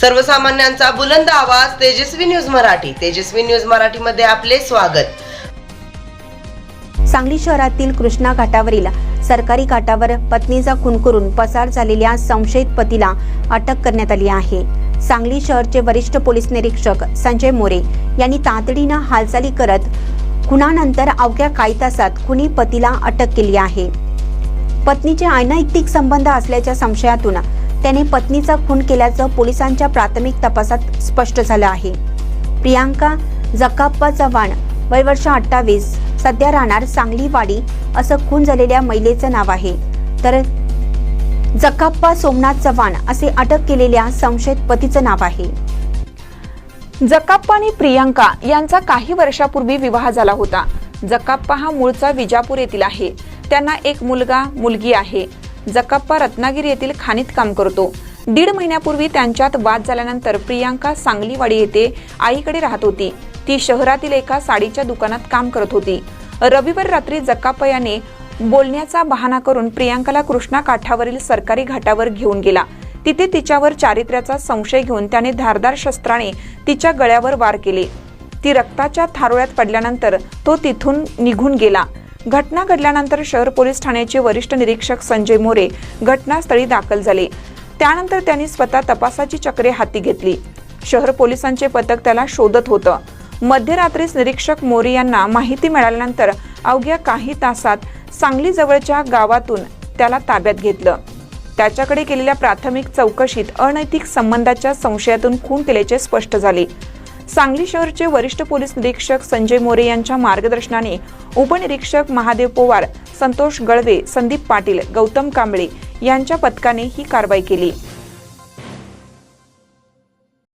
सर्वसामान्यांचा बुलंद आवाज तेजस्वी न्यूज मराठी. तेजस्वी न्यूज मराठीमध्ये आपले स्वागत. सांगली शहरातील कृष्णा घाटावरील सरकारी घाटावर पत्नीचा खून करून पसार झालेल्या संशयित पतीला अटक करण्यात आली आहे. सांगली शहरचे वरिष्ठ पोलीस निरीक्षक संजय मोरे यांनी तातडीनं हालचाली करत खुनानंतर अवघ्या काही तासात खुनी पतीला अटक केली आहे. पत्नीचे अनैतिक संबंध असल्याच्या संशयातून त्याने पत्नीचा खून केल्याचं पोलिसांच्या प्राथमिक तपासात स्पष्ट झालं आहे. प्रियांका जकाप्पा चव्हाण वय वर्ष अठ्ठावीस सध्या राहणार सांगलीवाडी असं खून झालेल्या महिलेचं नाव आहे. तर जकाप्पा सोमनाथ चव्हाण असे अटक केलेल्या संशयित पतीचं नाव आहे. जकाप्पा आणि प्रियांका यांचा काही वर्षापूर्वी विवाह झाला होता. जकाप्पा हा मूळचा विजापूर येथील आहे. त्यांना एक मुलगा मुलगी आहे. जकाप्पा रत्नागिरी येथील खाणीत काम करतो. दीड महिन्यापूर्वी त्यांच्यात वाद झाल्यानंतर प्रियांका सांगलीवाडी येथे आईकडे राहत होती. ती शहरातील एका साडीच्या दुकानात काम करत होती. रविवार रात्री जकाप्पा याने बोलण्याचा बहाणा करून प्रियांकाला कृष्णा काठावरील सरकारी घाटावर घेऊन गेला. तिथे तिच्यावर चारित्र्याचा संशय घेऊन त्याने धारदार शस्त्राने तिच्या गळ्यावर वार केले. ती रक्ताच्या थारोळ्यात पडल्यानंतर तो तिथून निघून गेला. घटना घडल्यानंतर शहर पोलीस ठाण्याचे वरिष्ठ निरीक्षक संजय मोरे घटनास्थळी दाखल झाले. त्यानंतर त्यांनी स्वतः तपासाची चक्रे हाती घेतली. शहर पोलिसांचे पथक त्याला शोधत होतं. मध्यरात्रीच निरीक्षक मोरे यांना माहिती मिळाल्यानंतर अवघ्या काही तासात सांगली जवळच्या गावातून त्याला ताब्यात घेतलं. त्याच्याकडे केलेल्या प्राथमिक चौकशीत अनैतिक संबंधाच्या संशयातून खून केल्याचे स्पष्ट झाले. सांगली शहरचे वरिष्ठ पोलीस निरीक्षक संजय मोरे यांच्या मार्गदर्शनाने उपनिरीक्षक महादेव पोवार संतोष गळवे संदीप पाटील गौतम कांबळे यांच्या पथकाने ही कारवाई केली.